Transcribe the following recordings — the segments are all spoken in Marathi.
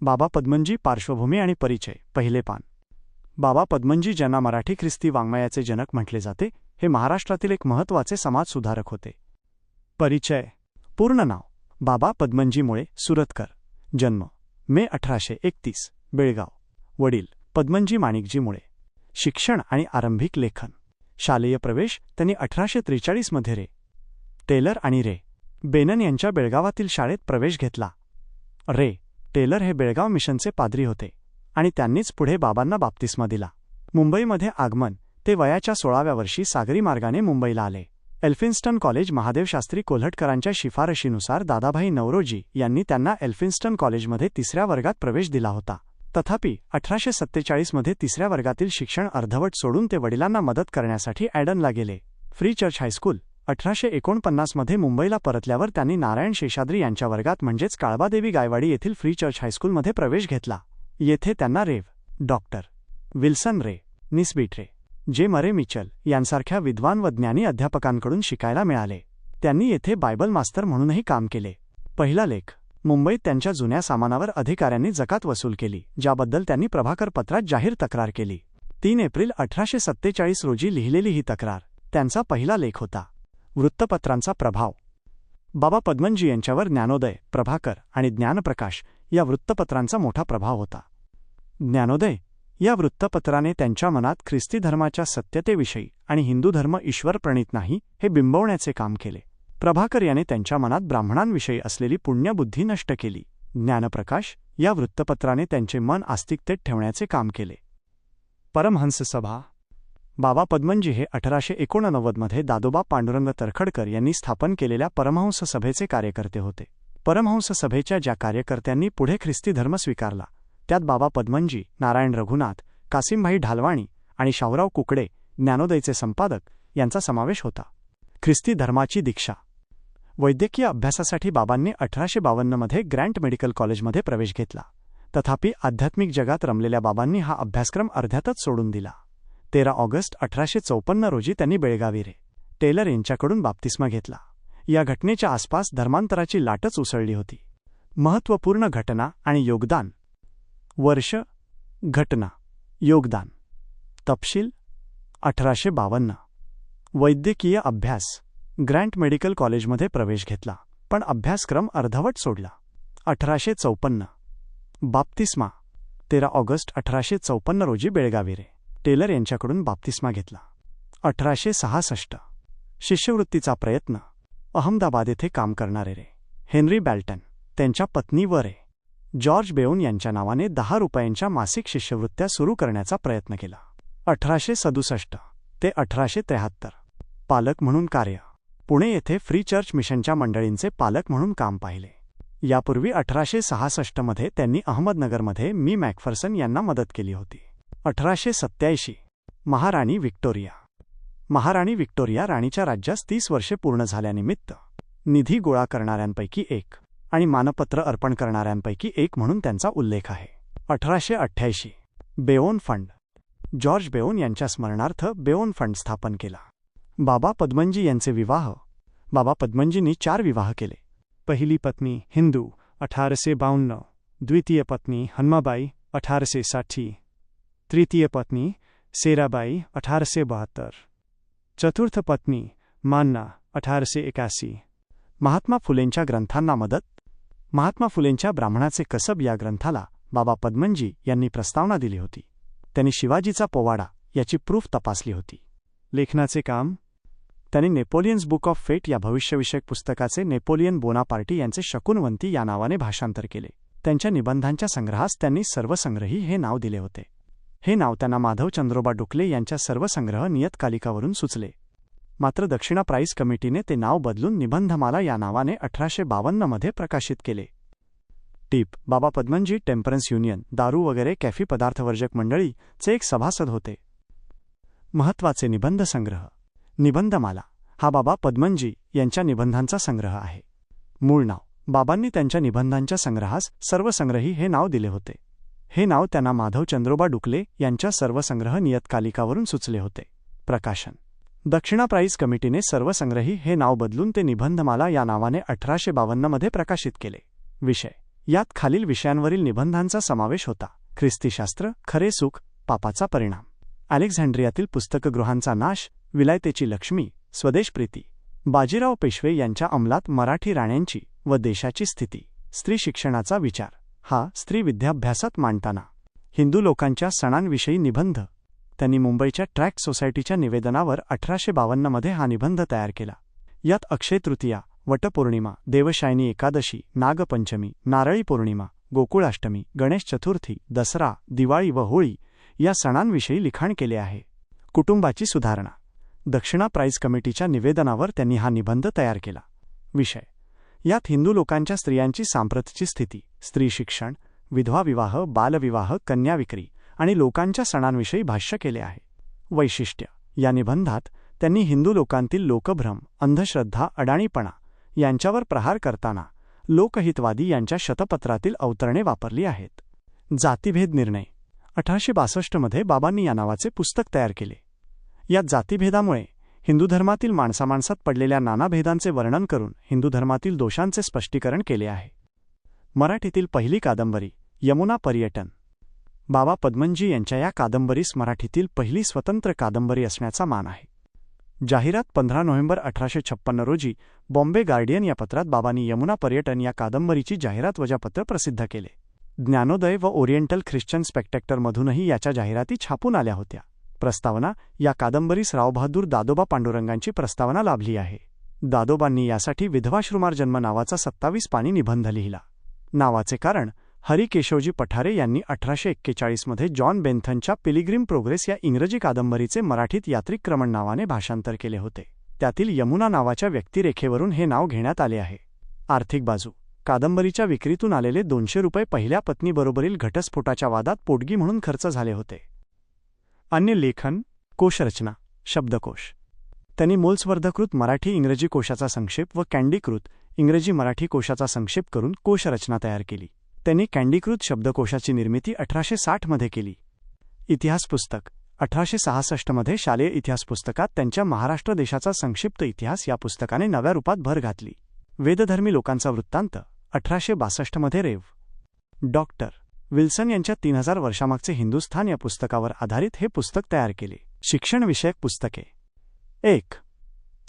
बाबा पद्मनजी पार्श्वभूमी आणि परिचय पहिले पान. बाबा पद्मनजी ज्यांना मराठी ख्रिस्ती वाङ्मयाचे जनक म्हटले जाते हे महाराष्ट्रातील एक महत्त्वाचे समाजसुधारक होते. परिचय. पूर्ण नाव. बाबा पद्मनजीमुळे सुरतकर. जन्म. मे अठराशे एकतीस बेळगाव. वडील. पद्मनजी माणिकजीमुळे शिक्षण आणि आरंभिक लेखन. शालेय प्रवेश त्यांनी अठराशे त्रेचाळीसमध्ये रे. टेलर आणि रे. बेनन यांच्या बेळगावातील शाळेत प्रवेश घेतला. रे. टेलर हे बेळगाव मिशनचे पादरी होते आणि त्यांनीच पुढे बाबांना बाप्तिस्मा दिला. मुंबईमध्ये आगमन ते वयाच्या सोळाव्या वर्षी सागरी मार्गाने मुंबईला आले. एल्फिन्स्टन कॉलेज महादेवशास्त्री कोल्हटकरांच्या शिफारशीनुसार दादाभाई नवरोजी यांनी त्यांना एल्फिन्स्टन कॉलेजमध्ये तिसऱ्या वर्गात प्रवेश दिला होता. तथापि अठराशे सत्तेचाळीसमध्ये तिसऱ्या वर्गातील शिक्षण अर्धवट सोडून ते वडिलांना मदत करण्यासाठी ॲडनला गेले. फ्री चर्च हायस्कूल अठराशे एकोणपन्नासमध्ये मुंबईला परतल्यावर त्यांनी नारायण शेषाद्री यांच्या वर्गात म्हणजेच काळबादेवी गायवाडी येथील फ्री चर्च हायस्कूलमध्ये प्रवेश घेतला. येथे त्यांना रेव डॉक्टर विल्सन रे निस्बीट रे जे मरे मिचल यांसारख्या विद्वान व ज्ञानी अध्यापकांकडून शिकायला मिळाले. त्यांनी येथे बायबल मास्तर म्हणूनही काम केले. पहिला लेख मुंबईत त्यांच्या जुन्या सामानावर अधिकाऱ्यांनी जकात वसूल केली ज्याबद्दल त्यांनी प्रभाकर पत्रात जाहीर तक्रार केली. तीन एप्रिल अठराशे सत्तेचाळीस रोजी लिहिलेली ही तक्रार त्यांचा पहिला लेख होता. वृत्तपत्रांचा प्रभाव. बाबा पद्मनजी यांच्यावर ज्ञानोदय प्रभाकर आणि ज्ञानप्रकाश या वृत्तपत्रांचा मोठा प्रभाव होता. ज्ञानोदय या वृत्तपत्राने त्यांच्या मनात ख्रिस्ती धर्माच्या सत्यतेविषयी आणि हिंदू धर्म ईश्वर प्रणित नाही हे बिंबवण्याचे काम केले. प्रभाकर याने त्यांच्या मनात ब्राह्मणांविषयी असलेली पुण्यबुद्धी नष्ट केली. ज्ञानप्रकाश या वृत्तपत्राने त्यांचे मन आस्तिकतेत ठेवण्याचे काम केले. परमहंस सभा बाबा पद्मनजी हे अठराशे एकोणनव्वदमध्ये दादोबा पांडुरंग तरखडकर यांनी स्थापन केलेल्या परमहंस सभेचे कार्यकर्ते होते. परमहंस सभेच्या ज्या कार्यकर्त्यांनी पुढे ख्रिस्ती धर्म स्वीकारला त्यात बाबा पद्मनजी नारायण रघुनाथ कासिमभाई ढालवाणी आणि शाहूराव कुकडे ज्ञानोदयचे संपादक यांचा समावेश होता. ख्रिस्ती धर्माची दीक्षा. वैद्यकीय अभ्यासासाठी बाबांनी अठराशे बावन्नमध्ये ग्रँट मेडिकल कॉलेजमध्ये प्रवेश घेतला. तथापि आध्यात्मिक जगात रमलेल्या बाबांनी हा अभ्यासक्रम अर्ध्यातच सोडून दिला. तेरा ऑगस्ट अठराशे चौपन्न रोजी त्यांनी बेळगावी रे. टेलर यांच्याकडून बाप्तिस्मा घेतला. या घटनेच्या आसपास धर्मांतराची लाटच उसळली होती. महत्त्वपूर्ण घटना आणि योगदान. वर्ष. घटना. योगदान. तपशील. अठराशे बावन्न. वैद्यकीय अभ्यास. ग्रँट मेडिकल कॉलेजमध्ये प्रवेश घेतला पण अभ्यासक्रम अर्धवट सोडला. अठराशे चौपन्न. बाप्तिस्मा. तेरा ऑगस्ट अठराशे चौपन्न रोजी बेळगावी रे. टेलर यांच्याकडून बाप्तिस्मा घेतला. अठराशे सहासष्ट. शिष्यवृत्तीचा प्रयत्न. अहमदाबाद येथे काम करणारे रे. हेनरी बॅल्टन त्यांच्या पत्नी व रे. जॉर्ज बेओन यांच्या नावाने दहा रुपयांच्या मासिक शिष्यवृत्त्या सुरू करण्याचा प्रयत्न केला. अठराशे सदुसष्ट ते अठराशे त्र्याहत्तर. पालक म्हणून कार्य. पुणे येथे फ्री चर्च मिशनच्या मंडळींचे पालक म्हणून काम पाहिले. यापूर्वी अठराशे सहासष्टमध्ये त्यांनी अहमदनगरमध्ये मी मॅकफर्सन यांना मदत केली होती. अठराशे सत्याऐंशी महाराणी व्हिक्टोरिया. महाराणी व्हिक्टोरिया राणीच्या राज्यास तीस वर्षे पूर्ण झाल्यानिमित्त निधी गोळा करणाऱ्यांपैकी एक आणि मानपत्र अर्पण करणाऱ्यांपैकी एक म्हणून त्यांचा उल्लेख आहे. अठराशे अठ्ठ्याऐंशी. बेओन फंड. जॉर्ज बेओन यांच्या स्मरणार्थ बेओन फंड स्थापन केला. बाबा पद्मनजी यांचे विवाह. बाबा पद्मनजींनी चार विवाह केले. पहिली पत्नी हिंदू अठारसे बावन्न. द्वितीय पत्नी हन्माबाई अठारसे साठी तृतीय पत्नी सेराबाई अठारसे बहत्तर। चतुर्थ पत्नी मान्ना अठारसे एकासी। महात्मा फुलेंच्या ग्रंथांना मदत? महात्मा फुलेंच्या ब्राह्मणाचे कसब या ग्रंथाला बाबा पद्मनजी यांनी प्रस्तावना दिली होती. त्यांनी शिवाजीचा पोवाडा याची प्रूफ तपासली होती. लेखनाचे काम? त्यांनी नेपोलियन्स बुक ऑफ फेट या भविष्यविषयक पुस्तकाचे नेपोलियन बोनापार्टी यांचे शकुनवंती या नावाने भाषांतर केले. त्यांच्या निबंधांच्या संग्रहास त्यांनी सर्वसंग्रही हे नाव दिले होते. हे नाव त्यांना माधव चंद्रोबा डुकले यांच्या सर्व संग्रह नियतकालिकावरून सुचले. मात्र दक्षिणा प्राईज कमिटीने ते नाव बदलून निबंधमाला या नावाने अठराशे बावन्नमध्ये प्रकाशित केले. टीप बाबा पद्मनजी टेम्परन्स युनियन दारू वगैरे कॅफी पदार्थवर्जक मंडळीचे एक सभासद होते. महत्त्वाचे निबंध संग्रह. निबंधमाला हा बाबा पद्मनजी यांच्या निबंधांचा संग्रह आहे. मूळ नाव बाबांनी त्यांच्या निबंधांच्या संग्रहास सर्वसंग्रही हे नाव दिले होते. हे नाव त्यांना माधव चंद्रोबा डुकले यांच्या सर्वसंग्रह नियतकालिकावरून सुचले होते. प्रकाशन. दक्षिणा प्राईज कमिटीने सर्वसंग्रही हे नाव बदलून ते निबंधमाला या नावाने अठराशे बावन्नमध्ये प्रकाशित केले. विषय. यात खालील विषयांवरील निबंधांचा समावेश होता. ख्रिस्तीशास्त्र खरे सुख पापाचा परिणाम. अलेक्झांड्रियातील पुस्तकगृहांचा नाश विलायतेची लक्ष्मी स्वदेशप्रीती बाजीराव पेशवे यांच्या अंमलात मराठी राण्यांची व देशाची स्थिती. स्त्री शिक्षणाचा विचार. हा स्त्री विद्याभ्यासात मांडताना. हिंदू लोकांच्या सणांविषयी निबंध. त्यांनी मुंबईच्या ट्रॅक्ट सोसायटीच्या निवेदनावर अठराशे बावन्नमध्ये हा निबंध तयार केला. यात अक्षय तृतीया वटपौर्णिमा देवशायनी एकादशी नागपंचमी नारळी पौर्णिमा गोकुळाष्टमी गणेश चतुर्थी दसरा दिवाळी व होळी या सणांविषयी लिखाण केले आहे. कुटुंबाची सुधारणा. दक्षिणा प्राईज कमिटीच्या निवेदनावर त्यांनी हा निबंध तयार केला. विषय. यात हिंदू लोकांच्या स्त्रियांची सांप्रतची स्थिती स्त्री शिक्षण विधवा विवाह बालविवाह कन्याविक्री आणि लोकांच्या सणांविषयी भाष्य केले आहे. वैशिष्ट्य या निबंधात त्यांनी हिंदू लोकांतील लोकभ्रम अंधश्रद्धा अडाणीपणा यांच्यावर प्रहार करताना लोकहितवादी यांच्या शतपत्रातील अवतरणे वापरली आहेत. जातीभेद निर्णय अठराशे बासष्टमध्ये बाबांनी या नावाचे पुस्तक तयार केले. या जातीभेदामुळे हिंदू धर्मातील माणसामाणसात पडलेल्या नानाभेदांचे वर्णन करून हिंदू धर्मातील दोषांचे स्पष्टीकरण केले आहे. मराठीतील पहिली कादंबरी यमुना पर्यटन. बाबा पद्मनजी यांच्या या कादंबरीस मराठीतील पहिली स्वतंत्र कादंबरी असण्याचा मान आहे. जाहिरात पंधरा नोव्हेंबर अठराशे छप्पन्न रोजी बॉम्बे गार्डियन या पत्रात बाबांनी यमुना पर्यटन या कादंबरीची जाहिरात वजापत्र प्रसिद्ध केले. ज्ञानोदय व ओरिएंटल ख्रिश्चन स्पेक्टेक्टरमधूनही याच्या जाहिराती छापून आल्या होत्या. प्रस्तावना या कादंबरीस रावबहादूर दादोबा पांडुरंगांची प्रस्तावना लाभली आहे. दादोबांनी यासाठी विधवाश्रुमार्जन्म नावाचा सत्तावीस पाणी निबंध लिहिला. नावाचे कारण हरी केशवजी पठारे यांनी अठराशे एक्केचाळीसमध्ये जॉन बेंथनच्या पिलिग्रिम प्रोग्रेस या इंग्रजी कादंबरीचे मराठीत यात्रिक्रमण नावाने भाषांतर केले होते. त्यातील यमुना नावाच्या व्यक्तिरेखेवरून हे नाव घेण्यात आले आहे. आर्थिक बाजू. कादंबरीच्या विक्रीतून आलेले दोनशे रुपये पहिल्या पत्नीबरोबरील घटस्फोटाच्या वादात पोटगी म्हणून खर्च झाले होते. अन्य लेखन कोशरचना शब्दकोश. त्यांनी मोल्सवर्धकृत मराठी इंग्रजी कोशाचा संक्षेप व कॅन्डीकृत इंग्रजी मराठी कोशाचा संक्षेप करून कोशरचना तयार केली. त्यांनी कॅन्डीकृत शब्दकोशाची निर्मिती अठराशे साठमध्ये केली. इतिहास पुस्तक अठराशे सहासष्टमध्ये शालेय इतिहास पुस्तकात त्यांच्या महाराष्ट्र देशाचा संक्षिप्त इतिहास या पुस्तकाने नव्या रूपात भर घातली. वेदधर्मी लोकांचा वृत्तांत अठराशे बासष्टमध्ये रेव डॉक्टर विल्सन यांच्या तीन हजार वर्षामागचे हिंदुस्थान या पुस्तकावर आधारित हे पुस्तक तयार केले. शिक्षणविषयक पुस्तके. एक.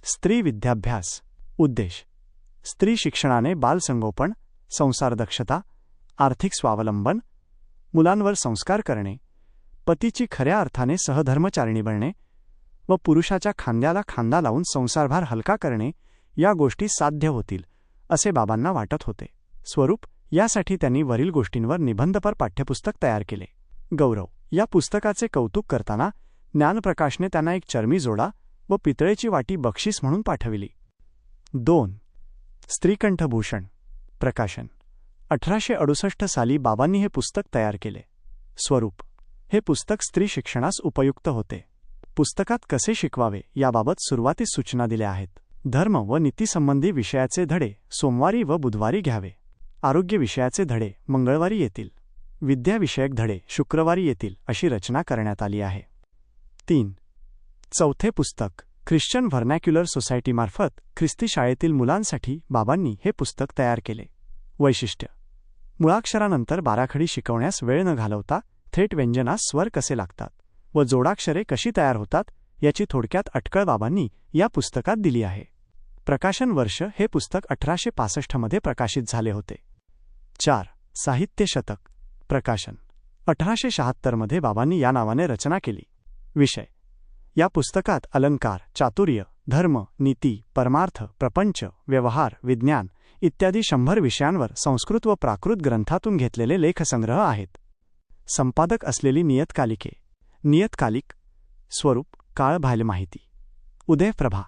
स्त्री विद्याभ्यास. उद्देश. स्त्री शिक्षणाने बालसंगोपन संसार दक्षता आर्थिक स्वावलंबन मुलांवर संस्कार करणे पतीची खऱ्या अर्थाने सहधर्मचारिणी बनणे व पुरुषाच्या खांद्याला खांदा लावून संसारभार हलका करणे या गोष्टी साध्य होतील असे बाबांना वाटत होते. स्वरूप. यासाठी त्यांनी वरील गोष्टींवर निबंधपर पाठ्यपुस्तक तयार केले. गौरव या पुस्तकाचे कौतुक करताना ज्ञानप्रकाशने त्यांना एक चर्मी जोडा व पितळेची वाटी बक्षीस म्हणून पाठविली. दोन स्त्रीकंठभूषण प्रकाशन. अठराशे अडुसष्ट साली बाबांनी हे पुस्तक तयार केले. स्वरूप हे पुस्तक स्त्री शिक्षणास उपयुक्त होते. पुस्तकात कसे शिकवावे याबाबत सुरुवातीस सूचना दिल्या आहेत. धर्म व नीतीसंबंधी विषयाचे धडे सोमवारी व बुधवारी घ्यावे. आरोग्य विषयाचे धडे मंगळवारी येतील. विद्याविषयक धडे शुक्रवारी येतील अशी रचना करण्यात आली आहे. तीन. चौथे पुस्तक ख्रिश्चन व्हर्नॅक्युलर सोसायटीमार्फत ख्रिस्ती शाळेतील मुलांसाठी बाबांनी हे पुस्तक तयार केले. वैशिष्ट्य. मुळाक्षरानंतर बाराखडी शिकवण्यास वेळ न घालवता थेट व्यंजनास स्वर कसे लागतात व जोडाक्षरे कशी तयार होतात याची थोडक्यात अटकळ बाबांनी या पुस्तकात दिली आहे. प्रकाशन वर्ष हे पुस्तक अठराशे पासष्टमध्ये प्रकाशित झाले होते. चार. साहित्य शतक. प्रकाशन. अठराशे शहात्तरमध्ये बाबांनी या नावाने रचना केली. विषय. या पुस्तकात अलंकार चातुर्य धर्म नीती परमार्थ प्रपंच व्यवहार विज्ञान इत्यादी शंभर विषयांवर संस्कृत व प्राकृत ग्रंथातून घेतलेले लेखसंग्रह आहेत. संपादक असलेली नियतकालिके. नियतकालिक स्वरूप काळभायल माहिती. उदयप्रभा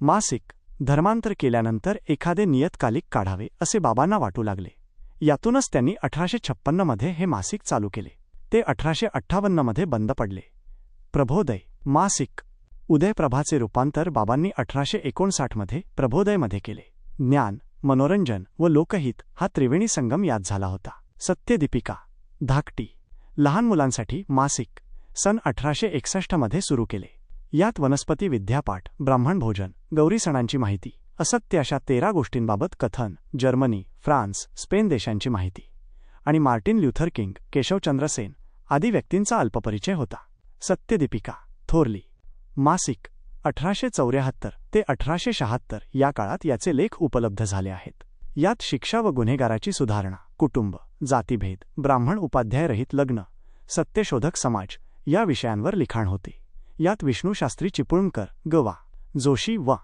मासिक धर्मांतर केल्यानंतर एखादे नियतकालिक काढावे असे बाबांना वाटू लागले. यातूनच त्यांनी अठराशे छप्पन्नमध्ये हे मासिक चालू केले. ते अठराशे अठ्ठावन्नमध्ये बंद पडले. प्रभोदय मासिक उदयप्रभाचे रूपांतर बाबांनी अठराशे एकोणसाठमध्ये प्रभोदयमध्ये केले. ज्ञान मनोरंजन व लोकहित हा त्रिवेणी संगम यात झाला होता. सत्यदीपिका धाकटी लहान मुलांसाठी मासिक सन अठराशे एकसष्टमध्ये सुरू केले. यात वनस्पती विद्यापाठ ब्राह्मण भोजन गौरी सणांची माहिती. असत्य अशा तेरा गोष्टींबाबत कथन जर्मनी फ्रान्स स्पेन देशांची माहिती. आणि Martin Luther King Keshavchandra Sen आदी व्यक्तींचा अल्पपरिचय होता. सत्यदीपिका थोरली. मासिक अठराशे चौऱ्याहत्तर ते अठराशे शहात्तर या काळात याचे लेख उपलब्ध झाले आहेत. यात शिक्षा व गुन्हेगाराची सुधारणा कुटुंब जातीभेद ब्राह्मण उपाध्यायरहित लग्न सत्यशोधक समाज या विषयांवर लिखाण होते. यात विष्णूशास्त्री चिपळूणकर गवा जोशी व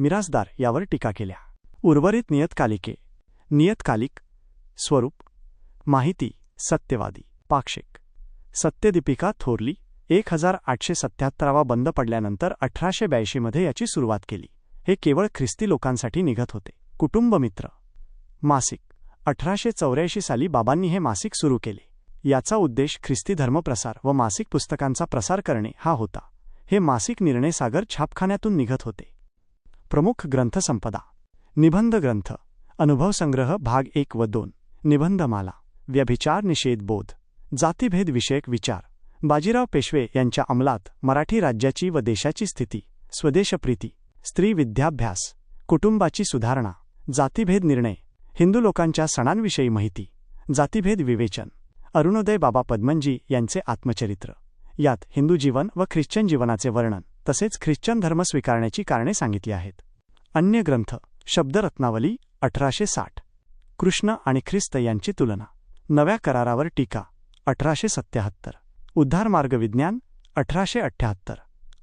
मिरासदार यावर टीका केल्या. उर्वरित नियतकालिके. नियतकालिक स्वरूप माहिती सत्यवादी पाक्षिक. सत्यदीपिका थोरली एक हजार आठशे सत्याहत्तरावा बंद पडल्यानंतर अठराशे ब्याऐंशीमध्ये याची सुरुवात केली. हे केवळ ख्रिस्ती लोकांसाठी निघत होते. कुटुंबमित्र. मासिक. अठराशे चौऱ्याऐंशी साली बाबांनी हे मासिक सुरू केले. याचा उद्देश ख्रिस्ती धर्मप्रसार व मासिक पुस्तकांचा प्रसार करणे हा होता. हे मासिक निर्णयसागर छापखान्यातून निघत होते. प्रमुख ग्रंथसंपदा निबंध ग्रंथ. अनुभव संग्रह भाग एक व दोन. निबंधमाला. व्यभिचार निषेध बोध. जातीभेद विषयक विचार. बाजीराव पेशवे यांच्या अंमलात मराठी राज्याची व देशाची स्थिती स्वदेशप्रीती स्त्री विद्याभ्यास कुटुंबाची सुधारणा जातीभेद निर्णय हिंदू लोकांच्या सणांविषयी माहिती जातीभेद विवेचन अरुणोदय बाबा पद्मनजी यांचे आत्मचरित्र यात हिंदू जीवन व ख्रिश्चन जीवनाचे वर्णन तसेच ख्रिश्चन धर्म स्वीकारण्याची कारणे सांगितली आहेत. अन्य ग्रंथ शब्दरत्नावली अठराशे साठ. कृष्ण आणि ख्रिस्त यांची तुलना. नव्या करारावर टीका अठराशे सत्याहत्तर. उद्धारमार्ग विज्ञान अठराशे अठ्ठ्याहत्तर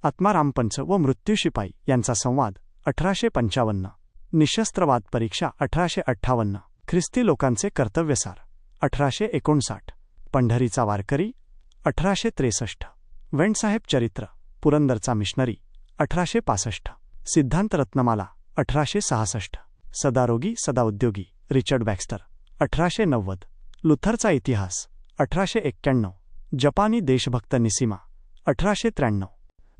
आत्मारामपंच व मृत्यूशिपाई यांचा संवाद अठराशे पंचावन्न. निशस्त्रवाद परीक्षा अठराशे अठ्ठावन्न. ख्रिस्ती लोकांचे कर्तव्यसार अठराशे एकोणसाठ. पंढरीचा वारकरी अठराशे त्रेसष्ट. वेणसाहेब चरित्र. पुरंदरचा मिशनरी अठराशे पासष्ट. सिद्धांत रत्नमाला अठराशे सहासष्ट. सदारोगी सदाउद्योगी रिचर्ड बॅक्स्टर अठराशे नव्वद. लुथरचा इतिहास अठराशे एक्क्याण्णव. जपानी देशभक्त निसिमा अठराशे त्र्याण्णव.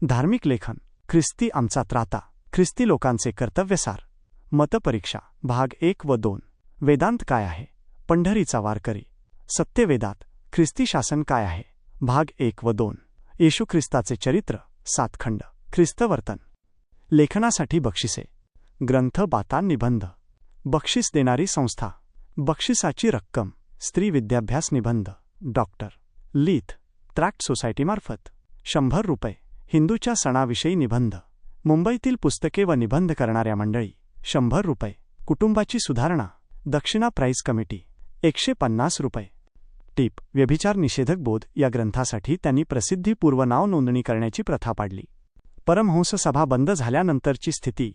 धार्मिक लेखन ख्रिस्ती आमचा त्राता ख्रिस्ती लोकांचे कर्तव्यसार. मतपरीक्षा भाग एक व दोन. वेदांत काय आहे? पंढरीचा वारकरी. सत्यवेदात ख्रिस्ती शासन काय आहे? भाग एक व दोन. येशू ख्रिस्ताचे चरित्र सातखंड ख्रिस्तवर्तन. लेखनासाठी बक्षिसे. ग्रंथ बाता निबंध. बक्षीस देणारी संस्था. बक्षिसाची रक्कम. स्त्री विद्याभ्यास निबंध. डॉक्टर. लीथ. ट्रॅक्ट सोसायटीमार्फत शंभर रुपये. हिंदूच्या सणाविषयी निबंध. मुंबईतील पुस्तके व निबंध करणाऱ्या मंडळी. शंभर रुपये. कुटुंबाची सुधारणा. दक्षिणा प्राईज कमिटी. एकशे पन्नास रुपये. टीप व्यभिचार निषेधक बोध या ग्रंथासाठी त्यांनी प्रसिद्धीपूर्व नाव नोंदणी करण्याची प्रथा पाडली. परमहंस सभा बंद झाल्यानंतरची स्थिती.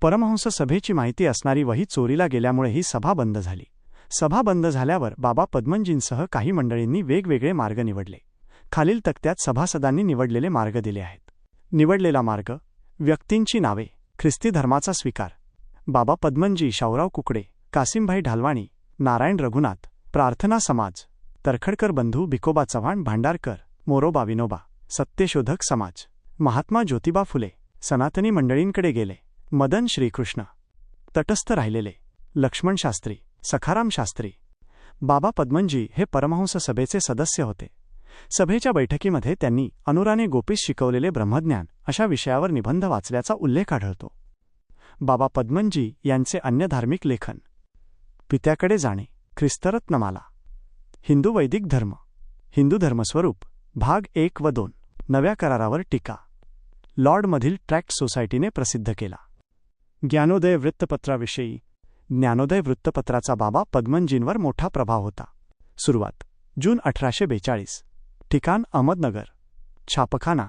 परमहंस सभेची माहिती असणारी वही चोरीला गेल्यामुळे ही सभा बंद झाली. सभा बंद झाल्यावर बाबा पद्मनजींसह काही मंडळींनी वेगवेगळे मार्ग निवडले. खालील तक्त्यात सभासदांनी निवडलेले मार्ग दिले आहेत. निवडलेला मार्ग व्यक्तींची नावे ख्रिस्ती धर्माचा स्वीकार. बाबा पद्मनजी शावराव कुकडे कासिमभाई ढालवाणी नारायण रघुनाथ प्रार्थना समाज. तरखडकर बंधू भिकोबा चव्हाण भांडारकर मोरोबा विनोबा सत्यशोधक समाज महात्मा ज्योतिबा फुले सनातनी मंडळींकडे गेले मदन श्रीकृष्ण तटस्थ राहिलेले लक्ष्मण शास्त्री सखाराम शास्त्री बाबा पद्मनजी हे परमहंस सभेचे सदस्य होते. सभेच्या बैठकीमध्ये त्यांनी अनुराने गोपीस शिकवलेले ब्रह्मज्ञान अशा विषयावर निबंध वाचल्याचा उल्लेख आढळतो. बाबा पद्मनजी यांचे अन्य धार्मिक लेखन पित्याकडे जाणे ख्रिस्तरत्नमाला हिंदू वैदिक धर्म. हिंदू धर्मस्वरूप भाग एक व दोन नव्या करारावर टीका. लॉर्डमधील ट्रॅक्ट सोसायटीने प्रसिद्ध केला. ज्ञानोदय वृत्तपत्राविषयी ज्ञानोदय वृत्तपत्राचा बाबा पद्मनजींवर मोठा प्रभाव होता. सुरुवात जून अठराशे बेचाळीस. ठिकाण अहमदनगर. छापखाना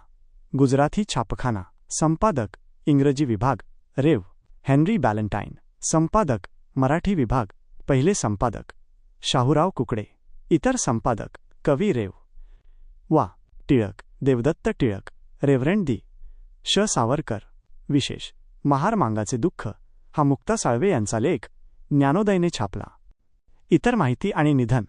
गुजराती छापखाना संपादक इंग्रजी विभाग रेव हेनरी बॅलंटाईन संपादक मराठी विभाग पहिले संपादक शाहूराव कुकडे. इतर संपादक कवी रेव. वा टिळक देवदत्त टिळक रेव्हरेंड दी. श. सावरकर. विशेष महार मांगाचे दुःख. हा मुक्ता साळवे यांचा लेख ज्ञानोदयने छापला. इतर माहिती आणि निधन.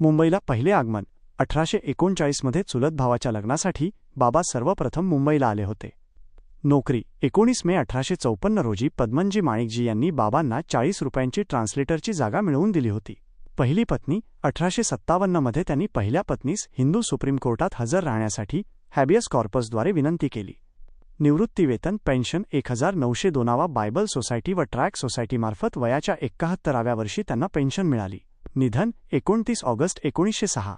मुंबईला पहिले आगमन अठराशे एकोणचाळीसमध्ये चुलत भावाच्या लग्नासाठी बाबा सर्वप्रथम मुंबईला आले होते. नोकरी एकोणीस मे अठराशे चौपन्न रोजी पद्मनजी माणिकजी यांनी बाबांना चाळीस रुपयांची ट्रान्सलेटरची जागा मिळवून दिली होती. पहिली पत्नी अठराशे सत्तावन्नमध्ये त्यांनी पहिल्या पत्नीस हिंदू सुप्रीम कोर्टात हजर राहण्यासाठी हॅबियस कॉर्पसद्वारे विनंती केली. निवृत्तीवेतन पेन्शन एक हजार नऊशे दोनावा बायबल सोसायटी व ट्रॅक सोसायटीमार्फत वयाच्या एकाहत्तराव्या वर्षी त्यांना पेन्शन मिळाली. निधन एकोणतीस ऑगस्ट एकोणीसशे सहा.